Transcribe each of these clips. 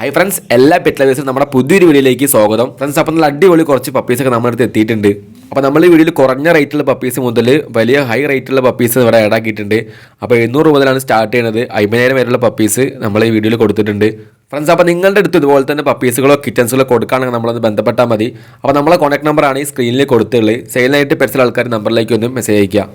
High friends എല്ലാ pet ലവേഴ്സും നമ്മുടെ പുതിയൊരു വീഡിയോയിലേക്ക് സ്വാഗതം. ഫ്രണ്ട്സ് അപ്പോൾ നല്ല അടിപൊളി കുറച്ച് പപ്പീസൊക്കെ നമ്മുടെ അടുത്ത് എത്തിയിട്ടുണ്ട്. അപ്പോൾ നമ്മൾ ഈ വീഡിയോയിൽ കുറഞ്ഞ റേറ്റുള്ള പപ്പീസ് മുതൽ വലിയ ഹൈ റേറ്റുള്ള പപ്പീസ് ഇവിടെ ആഡ് ആക്കിയിട്ടുണ്ട്. അപ്പോൾ എഴുന്നൂറ് മുതലാണ് സ്റ്റാർട്ട് ചെയ്യുന്നത് അമ്പതിനായിരം വരെയുള്ള പപ്പീസ് നമ്മൾ ഈ വീഡിയോയിൽ കൊടുത്തിട്ടുണ്ട്. ഫ്രണ്ട്സ് അപ്പോൾ നിങ്ങളുടെ അടുത്ത് ഇതുപോലെ തന്നെ പപ്പീസുകളോ കിച്ചൻസുകളോ കൊടുക്കുകയാണെങ്കിൽ നമ്മളൊന്ന് ബന്ധപ്പെട്ടാൽ മതി. അപ്പോൾ നമ്മളെ കോൺടാക്ട് നമ്പറാണ് ഈ സ്ക്രീനിൽ കൊടുത്തുള്ളത് സെയിലിനായിട്ട് പെറ്റ്സിൽ ആൾക്കാർ നമ്പറിലേക്ക് ഒന്ന് മെസ്സേജ് അയക്കുക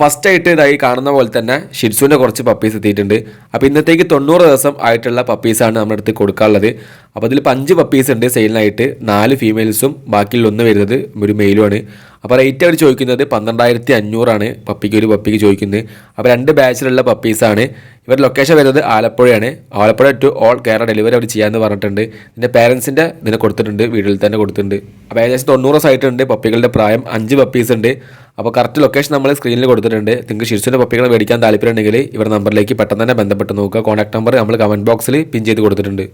ഫസ്റ്റ് ആയിട്ട് ഇതായി കാണുന്ന പോലെ തന്നെ ഷിറ്റ്സുവിന്റെ കുറച്ച് പപ്പീസ് എത്തിയിട്ടുണ്ട്. അപ്പോൾ ഇന്നത്തേക്ക് തൊണ്ണൂറ് ദിവസം ആയിട്ടുള്ള പപ്പീസാണ് നമ്മുടെ അടുത്ത് കൊടുക്കാനുള്ളത്. അപ്പോൾ അതിൽ അഞ്ച് പപ്പീസ് ഉണ്ട് സെയിലിനായിട്ട്. നാല് ഫീമെയിൽസും ബാക്കിയുള്ള ഒന്ന് വരുന്നത് ഒരു മെയിലുമാണ് അപ്പോൾ റേറ്റ് അവർ ചോദിക്കുന്നത് പന്ത്രണ്ടായിരത്തി അഞ്ഞൂറാണ് പപ്പിക്ക് ഒരു പപ്പിക്ക് ചോദിക്കുന്നത്. അപ്പോൾ രണ്ട് ബാച്ചിലുള്ള പപ്പീസാണ് ഇവർ ലൊക്കേഷൻ വരുന്നത് ആലപ്പുഴയാണ്. Alappuzha to all Kerala delivery അവർ ചെയ്യാമെന്ന് പറഞ്ഞിട്ടുണ്ട്. ഇതിന്റെ പേരൻസിന്റെ ഇതിനെ കൊടുത്തിട്ടുണ്ട്. വീട്ടിൽ തന്നെ കൊടുത്തിട്ടുണ്ട്. അപ്പോൾ ഏകദേശം തൊണ്ണൂറ് ദിവസമായിട്ടുണ്ട് പപ്പികളുടെ പ്രായം. അഞ്ച് പപ്പീസ് ഉണ്ട്. അപ്പോൾ കറക്റ്റ് ലൊക്കേഷൻ നമ്മൾ സ്ക്രീനിൽ കൊടുത്തിട്ടുണ്ട്. നിങ്ങൾക്ക് ശിശുവിന്റെ പപ്പികൾ മേടിക്കാൻ താല്പര്യമുണ്ടെങ്കിൽ ഇവർ നമ്പറിലേക്ക് പെട്ടെന്ന് തന്നെ ബന്ധപ്പെട്ട് നോക്കുക. കോൺടാക്ട് നമ്പർ നമ്മൾ കമന്റ് ബോക്സിൽ പിൻ ചെയ്ത് കൊടുത്തിട്ടുണ്ട്.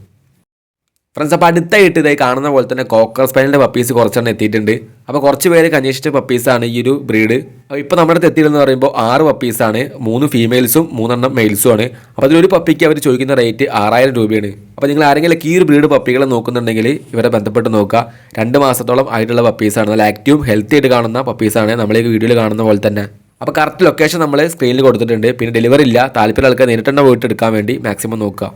ഫ്രണ്ട്സ് അപ്പോൾ അടുത്തായിട്ട് ഇതായി കാണുന്ന പോലെ തന്നെ കോക്കർ സ്പൈനിന്റെ പപ്പീസ് കുറച്ചെണ്ണം എത്തിയിട്ടുണ്ട്. അപ്പോൾ കുറച്ച് പേര് അന്വേഷിച്ച പപ്പീസാണ് ഈ ഒരു ബ്രീഡ് അപ്പോൾ ഇപ്പോൾ നമ്മുടെ അടുത്ത് എത്തിയതെന്ന് പറയുമ്പോൾ ആറ് പപ്പീസാണ് മൂന്ന് ഫീമെയിൽസും മൂന്നെണ്ണം മെയിൽസും ആണ്. അപ്പോൾ അതിലൊരു പപ്പിക്ക് അവർ ചോദിക്കുന്ന റേറ്റ് ആറായിരം രൂപയാണ്. അപ്പോൾ നിങ്ങൾ ആരെങ്കിലും ഈ ഒരു ബ്രീഡ് പപ്പികളെ നോക്കുന്നുണ്ടെങ്കിൽ ഇവരെ ബന്ധപ്പെട്ട് നോക്കുക. രണ്ട് മാസത്തോളം ആയിട്ടുള്ള പപ്പീസാണ് നല്ല ആക്റ്റീവും ഹെൽത്തി ആയിട്ട് കാണുന്ന പപ്പീസാണ് നമ്മളീ വീഡിയോയിൽ കാണുന്ന പോലെ തന്നെ. അപ്പോൾ കറക്റ്റ് ലൊക്കേഷൻ നമ്മൾ സ്ക്രീനിൽ കൊടുത്തിട്ടുണ്ട്. പിന്നെ ഡെലിവറി ഇല്ല. താല്പര്യം ആൾക്കാർ നേരിട്ട് തന്നെ പോയിട്ട് എടുക്കാൻ വേണ്ടി മാക്സിമം നോക്കുക.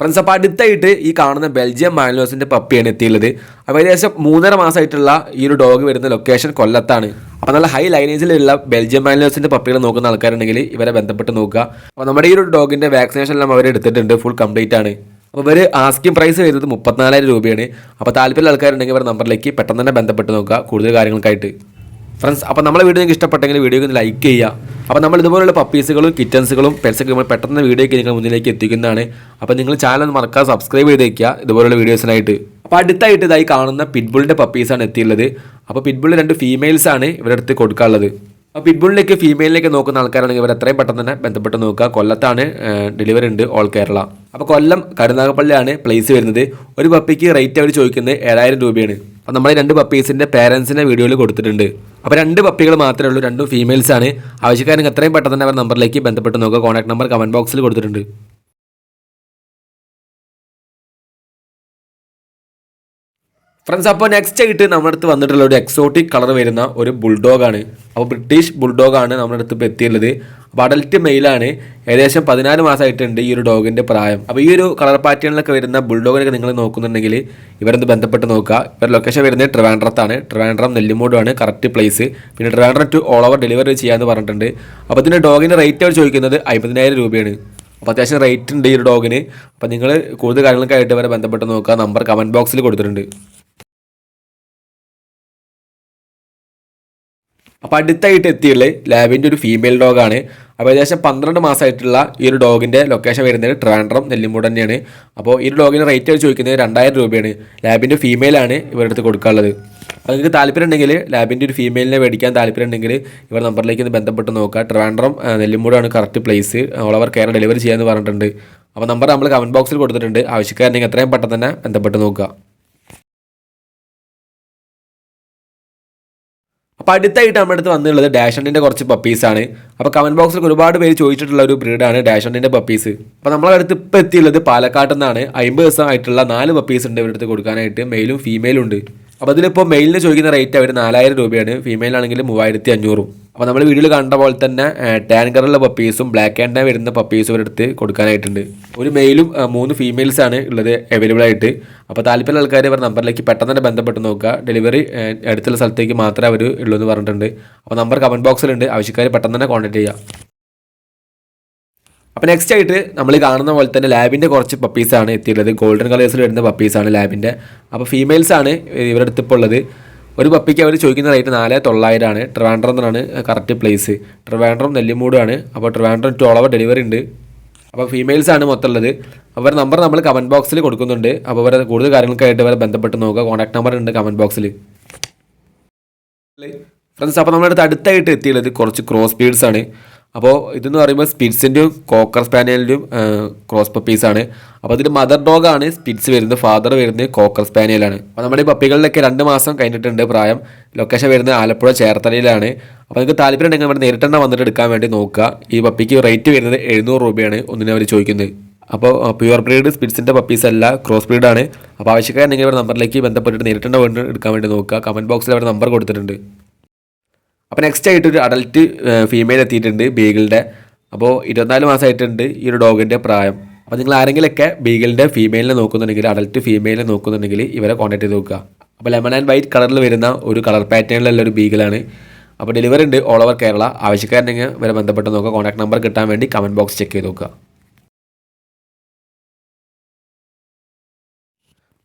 ഫ്രണ്ട്സ് അപ്പോൾ അടുത്തായിട്ട് ഈ കാണുന്ന ബെൽജിയം മാലിനോസിന്റെ പപ്പിയാണ് എത്തിയുള്ളത് അപ്പോൾ ഏകദേശം മൂന്നര മാസമായിട്ടുള്ള ഈ ഒരു ഡോഗ് വരുന്ന ലൊക്കേഷൻ കൊല്ലത്താണ്. അപ്പോൾ നല്ല ഹൈ ലൈനേജിലുള്ള ബെൽജിയം മാലിനോസിന്റെ പപ്പികൾ നോക്കുന്ന ആൾക്കാരുണ്ടെങ്കിൽ ഇവരെ ബന്ധപ്പെട്ട് നോക്കുക. അപ്പോൾ നമ്മുടെ ഈ ഒരു ഡോഗിന്റെ വാക്സിനേഷൻ എല്ലാം അവർ എടുത്തിട്ടുണ്ട്. ഫുൾ കംപ്ലീറ്റ് ആണ്. അപ്പോൾ ഇവർ ആസ്കിംഗ് പ്രൈസ് വരുന്നത് മുപ്പത്തിനാലായിരം രൂപയാണ്. അപ്പോൾ താല്പര്യമുള്ള ആൾക്കാരുണ്ടെങ്കിൽ ഇവരുടെ നമ്പറിലേക്ക് പെട്ടെന്ന് തന്നെ ബന്ധപ്പെട്ട് നോക്കുക. കൂടുതൽ കാര്യങ്ങൾക്കായിട്ട്. ഫ്രണ്ട്സ് അപ്പോൾ നമ്മളെ വീഡിയോ നിങ്ങൾക്ക് ഇഷ്ടപ്പെട്ടെങ്കിൽ വീഡിയോ ഒന്ന് ലൈക്ക് ചെയ്യുക. അപ്പോൾ നമ്മൾ ഇതുപോലുള്ള പപ്പീസുകളും കിറ്റൻസുകളും പെറ്റ്സൊക്കെ നമ്മൾ പെട്ടെന്ന് വീഡിയോയ്ക്ക് നിങ്ങൾ മുന്നിലേക്ക് എത്തിക്കുന്നതാണ്. അപ്പോൾ നിങ്ങൾ ചാനൽ മറക്കാതെ സബ്സ്ക്രൈബ് ചെയ്ത് വയ്ക്കുക ഇതുപോലുള്ള വീഡിയോസിനായിട്ട് അപ്പോൾ അടുത്തായിട്ട് ഇതായി കാണുന്ന പിറ്റ്ബുളിന്റെ പപ്പീസാണ് എത്തിയുള്ളത്. അപ്പോൾ പിറ്റ്ബുൾ രണ്ട് ഫീമെയിൽസാണ് ആണ് ഇവരുടെ അടുത്ത് കൊടുക്കാനുള്ളത്. അപ്പോൾ പിറ്റ്ബുളിലേക്ക് ഫീമെയിലേക്ക് നോക്കുന്ന ആൾക്കാരാണെങ്കിൽ ഇവർ എത്രയും പെട്ടെന്ന് തന്നെ ബന്ധപ്പെട്ട് നോക്കുക. കൊല്ലത്താണ് ഡെലിവറി ഉണ്ട് ഓൾ കേരള അപ്പോൾ കൊല്ലം കരുനാഗപ്പള്ളിയാണ് പ്ലേസ് വരുന്നത്. ഒരു പപ്പിക്ക് റേറ്റ് അവർ ചോദിക്കുന്നത് ഏഴായിരം രൂപയാണ്. അപ്പോൾ നമ്മളെ രണ്ട് പപ്പീസിന്റെ പേരൻസിന്റെ വീഡിയോയിൽ കൊടുത്തിട്ടുണ്ട്. അപ്പോൾ രണ്ട് പപ്പികൾ മാത്രമേ ഉള്ളൂ രണ്ടും ഫീമെയിൽസ് ആണ്. ആവശ്യക്കാരൻ എത്രയും പെട്ടെന്ന് അവർ നമ്പറിലേക്ക് ബന്ധപ്പെട്ട് നോക്കുക. കോൺടാക്ട് നമ്പർ കമന്റ് ബോക്സിൽ കൊടുത്തിട്ടുണ്ട്. ഫ്രണ്ട്സ് അപ്പോൾ നെക്സ്റ്റ് ആയിട്ട് നമ്മുടെ അടുത്ത് വന്നിട്ടുള്ള ഒരു എക്സോട്ടിക് കളർ വരുന്ന ഒരു ബുൾഡോഗ് ആണ്. അപ്പോൾ ബ്രിട്ടീഷ് ബുൾഡോഗ് ആണ് നമ്മുടെ അടുത്ത് ഇപ്പോൾ എത്തിയുള്ളത് അപ്പോൾ അഡൽറ്റ് മെയിലാണ് ഏകദേശം പതിനാല് മാസമായിട്ടുണ്ട് ഈ ഒരു ഡോഗിന്റെ പ്രായം. അപ്പോൾ ഈ ഒരു കളർ പാറ്റേണിലൊക്കെ വരുന്ന ബുൾഡോഗിനൊക്കെ നിങ്ങൾ നോക്കുന്നുണ്ടെങ്കിൽ ഇവരൊന്ന് ബന്ധപ്പെട്ട് നോക്കുക. ഇവരുടെ ലൊക്കേഷൻ വരുന്നത് ട്രിവാൻഡ്രത്താണ് ട്രിവാൻഡ്രം നെല്ലിമൂടാണ് കറക്റ്റ് പ്ലേസ് പിന്നെ Trivandrum to all over delivery ചെയ്യാമെന്ന് പറഞ്ഞിട്ടുണ്ട്. അപ്പോൾ ഇതിന്റെ ഡോഗിന്റെ റേറ്റ് അവർ ചോദിക്കുന്നത് അമ്പതിനായിരം രൂപയാണ്. അപ്പോൾ അത്യാവശ്യം റേറ്റ് ഉണ്ട് ഈ ഒരു ഡോഗിന് അപ്പോൾ നിങ്ങൾ കൂടുതൽ കാര്യങ്ങൾക്കായിട്ട് ഇവരെ ബന്ധപ്പെട്ട് നോക്കുക. നമ്പർ കമന്റ് ബോക്സിൽ കൊടുത്തിട്ടുണ്ട്. അപ്പോൾ അടുത്തായിട്ട് എത്തിയുള്ളത് ലാബിന്റെ ഒരു ഫീമെയിൽ ഡോഗാണ് അപ്പോൾ ഏകദേശം പന്ത്രണ്ട് മാസമായിട്ടുള്ള ഈ ഒരു ഡോഗിന്റെ ലൊക്കേഷൻ വരുന്നത് ട്രാൻഡ്രം നെല്ലിമൂട് തന്നെയാണ്. അപ്പോൾ ഈ ഒരു ഡോഗിന്റെ റേറ്റ് ചോദിക്കുന്നത് രണ്ടായിരം രൂപയാണ്. ലാബിന്റെ ഫീമെയിലാണ് ഇവരുടെ അടുത്ത് കൊടുക്കാനുള്ളത്. അപ്പോൾ നിങ്ങൾക്ക് താല്പര്യം ഉണ്ടെങ്കിൽ ലാബിന്റെ ഒരു ഫീമെയിലിനെ മേടിക്കാൻ താല്പര്യം ഉണ്ടെങ്കിൽ ഇവർ നമ്പറിലേക്ക് ഒന്ന് ബന്ധപ്പെട്ട് നോക്കുക. Trivandrum നെല്ലിമൂടാണ് correct place all over care delivery ചെയ്യാമെന്ന് പറഞ്ഞിട്ടുണ്ട്. അപ്പോൾ നമ്പർ നമ്മൾ കമന്റ് ബോക്സിൽ കൊടുത്തിട്ടുണ്ട്. ആവശ്യക്കാരുണ്ടെങ്കിൽ എത്രയും പെട്ടെന്ന് തന്നെ ബന്ധപ്പെട്ട് നോക്കുക. അപ്പോൾ അടുത്തായിട്ട് നമ്മുടെ അടുത്ത് വന്നിട്ടുള്ളത് ഡാഷണ്ടിന്റെ കുറച്ച് പപ്പീസാണ് അപ്പോൾ കമന്റ് ബോക്സിൽ ഒരുപാട് പേര് ചോദിച്ചിട്ടുള്ള ഒരു ബ്രീഡാണ് ഡാഷണ്ടിന്റെ പപ്പീസ് അപ്പോൾ നമ്മളെ അടുത്ത് ഇപ്പോൾ എത്തിയുള്ളത് പാലക്കാട്ടിൽ നിന്നാണ് അമ്പത് ദിവസമായിട്ടുള്ള നാല് പപ്പീസ് ഉണ്ട് ഇവരുടെ അടുത്ത് കൊടുക്കാനായിട്ട്. മെയിലും ഫീമെയിലും ഉണ്ട്. അപ്പോൾ അതിലിപ്പോൾ മെയിലിന് ചോദിക്കുന്ന റേറ്റ് അവർ നാലായിരം രൂപയാണ്. ഫീമെയിലാണെങ്കിൽ മൂവായിരത്തി അഞ്ഞൂറും അപ്പോൾ നമ്മൾ വീഡിയോയിൽ കണ്ട പോലെ തന്നെ ടാൻ കളറുള്ള പപ്പീസും ബ്ലാക്ക് ആൻഡ് വരുന്ന പപ്പീസും അവരെടുത്ത് കൊടുക്കാനായിട്ടുണ്ട്. ഒരു മെയിലും മൂന്ന് ഫീമെയിൽസാണ് ഉള്ളത് അവൈലബിൾ ആയിട്ട്. അപ്പോൾ താല്പര്യമുള്ള ആൾക്കാർ അവർ നമ്പറിലേക്ക് പെട്ടെന്ന് തന്നെ ബന്ധപ്പെട്ട് നോക്കുക. ഡെലിവറി അടുത്തുള്ള സ്ഥലത്തേക്ക് മാത്രമേ അവർ ഉള്ളൂ എന്ന് പറഞ്ഞിട്ടുണ്ട്. അപ്പോൾ നമ്പർ കമന്റ് ബോക്സിലുണ്ട് ആവശ്യക്കാർ പെട്ടെന്ന് തന്നെ കോൺടാക്ട് ചെയ്യുക. അപ്പോൾ നെക്സ്റ്റ് ആയിട്ട് നമ്മൾ കാണുന്ന പോലെ തന്നെ ലാബിന്റെ കുറച്ച് പപ്പീസാണ് എത്തിയിട്ടുള്ളത്. ഗോൾഡൻ കളേഴ്സിൽ വരുന്ന പപ്പീസാണ് ലാബിന്റെ അപ്പോൾ ഫീമെയിൽസാണ് ഇവരുടെ അടുത്ത് ഇപ്പോൾ ഉള്ളത്. ഒരു പപ്പിക്ക് അവർ ചോദിക്കുന്ന റേറ്റ് നാല് തൊള്ളായിരമാണ് ട്രിവാൻഡ്രം എന്നാണ് കറക്റ്റ് പ്ലേസ് ട്രിവാൻഡ്രം നെല്ലിമൂടാണ് അപ്പോൾ ട്രിവാൻഡ്രം ടു ഓളവർ ഡെലിവറി ഉണ്ട്. അപ്പോൾ ഫീമെയിൽസാണ് ആണ് മൊത്തം ഉള്ളത്. അവരുടെ നമ്പർ നമ്മൾ കമന്റ് ബോക്സിൽ കൊടുക്കുന്നുണ്ട്. അപ്പോൾ അവരെ കൂടുതൽ കാര്യങ്ങൾക്കായിട്ട് അവരെ ബന്ധപ്പെട്ട് നോക്കുക. കോൺടാക്ട് നമ്പർ ഉണ്ട് കമന്റ് ബോക്സിൽ ഫ്രണ്ട്സ് അപ്പോൾ നമ്മുടെ അടുത്ത് അടുത്തായിട്ട് എത്തിയുള്ളത് കുറച്ച് ക്രോസ് ബീഡ്സ് ആണ്. അപ്പോൾ ഇതെന്ന് പറയുമ്പോൾ സ്പിറ്റ്സിന്റെയും കോക്കർ സ്പാനിയലിന്റെയും ക്രോസ് പപ്പീസാണ് അപ്പോൾ അതിൽ മദർ ഡോഗാണ് സ്പിറ്റ്സ് വരുന്നത് ഫാദർ വരുന്നത് കോക്കർ സ്പാനിയലാണ്. അപ്പോൾ നമ്മുടെ ഈ പപ്പികളിലൊക്കെ രണ്ട് മാസം കഴിഞ്ഞിട്ടുണ്ട് പ്രായം. ലൊക്കേഷൻ വരുന്നത് ആലപ്പുഴ ചേർത്തലയിലാണ്. അപ്പോൾ നിങ്ങൾക്ക് താല്പര്യം ഉണ്ടെങ്കിൽ ഇവിടെ നേരിട്ടെണ്ണ വന്നിട്ട് എടുക്കാൻ വേണ്ടി നോക്കുക. ഈ പപ്പിക്ക് റേറ്റ് വരുന്നത് എഴുന്നൂറ് രൂപയാണ് ഒന്നിനെ അവർ ചോദിക്കുന്നത്. അപ്പോൾ പ്യുവർ ബ്രീഡ് സ്പിറ്റ്സിന്റെ പപ്പീസ് അല്ല ക്രോസ് ബ്രീഡാണ് അപ്പോൾ ആവശ്യക്കാരുണ്ടെങ്കിൽ ഇവിടെ നമ്പറിലേക്ക് ബന്ധപ്പെട്ടിട്ട് നേരിട്ടെണ്ണ വേണ്ടി എടുക്കാൻ വേണ്ടി നോക്കുക. കമന്റ് ബോക്സിൽ അവരുടെ നമ്പർ കൊടുത്തിട്ടുണ്ട്. അപ്പോൾ നെക്സ്റ്റ് ആയിട്ട് ഒരു അഡൽട്ട് ഫീമെയിൽ എത്തിയിട്ടുണ്ട് ബീഗിളിന്റെ അപ്പോൾ ഇരുപത്തിനാല് മാസമായിട്ടുണ്ട് ഈ ഒരു ഡോഗിന്റെ പ്രായം. അപ്പോൾ നിങ്ങൾ ആരെങ്കിലുമൊക്കെ ബീഗിളിന്റെ ഫീമെയിലിനെ നോക്കുന്നുണ്ടെങ്കിൽ അഡൽട്ട് ഫീമെയിലിനെ നോക്കുന്നുണ്ടെങ്കിൽ ഇവരെ കോൺടാക്ട് ചെയ്ത് നോക്കുക. അപ്പോൾ ലെമൺ ആൻഡ് വൈറ്റ് കളറിൽ വരുന്ന ഒരു കളർ പാറ്റേണിലുള്ള ഒരു ബീഗിളാണ്. അപ്പോൾ ഡെലിവറി ഉണ്ട് ഓൾ ഓവർ കേരള. ആവശ്യക്കാരുണ്ടെങ്കിൽ ഇവരെ ബന്ധപ്പെട്ട് നോക്കുക. കോൺടാക്ട് നമ്പർ കിട്ടാൻ വേണ്ടി കമന്റ് ബോക്സ് ചെക്ക് ചെയ്ത് നോക്കുക.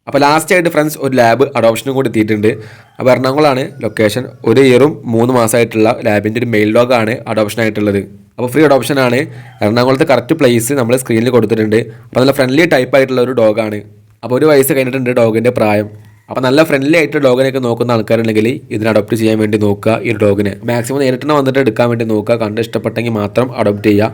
അപ്പോൾ ലാസ്റ്റ് ആയിട്ട് ഫ്രണ്ട്സ് ഒരു ലാബ് അഡോപ്ഷനും കൂടി എത്തിയിട്ടുണ്ട്. അപ്പോൾ എറണാകുളമാണ് ലൊക്കേഷൻ ഒരു ഇയറും മൂന്ന് മാസമായിട്ടുള്ള ലാബിന്റെ ഒരു മെയിൽ ഡോഗാണ് അഡോപ്ഷൻ ആയിട്ടുള്ളത്. അപ്പോൾ ഫ്രീ അഡോപ്ഷൻ ആണ്. എറണാകുളത്ത് കറക്റ്റ് പ്ലേസ് നമ്മൾ സ്ക്രീനിൽ കൊടുത്തിട്ടുണ്ട്. അപ്പോൾ നല്ല ഫ്രണ്ട്ലി ടൈപ്പ് ആയിട്ടുള്ള ഒരു ഡോഗാണ് അപ്പോൾ ഒരു വയസ്സ് കഴിഞ്ഞിട്ടുണ്ട് ഡോഗിന്റെ പ്രായം. അപ്പോൾ നല്ല ഫ്രണ്ട്ലി ആയിട്ട് ഡോഗിനെയൊക്കെ നോക്കുന്ന ആൾക്കാരുണ്ടെങ്കിൽ ഇതിനെ അഡോപ്റ്റ് ചെയ്യാൻ വേണ്ടി നോക്കുക ഈ ഡോഗിനെ മാക്സിമം നേരിട്ട് വന്നിട്ട് എടുക്കാൻ വേണ്ടി നോക്കുക. കണ്ട് ഇഷ്ടപ്പെട്ടെങ്കിൽ മാത്രം അഡോപ്റ്റ് ചെയ്യുക.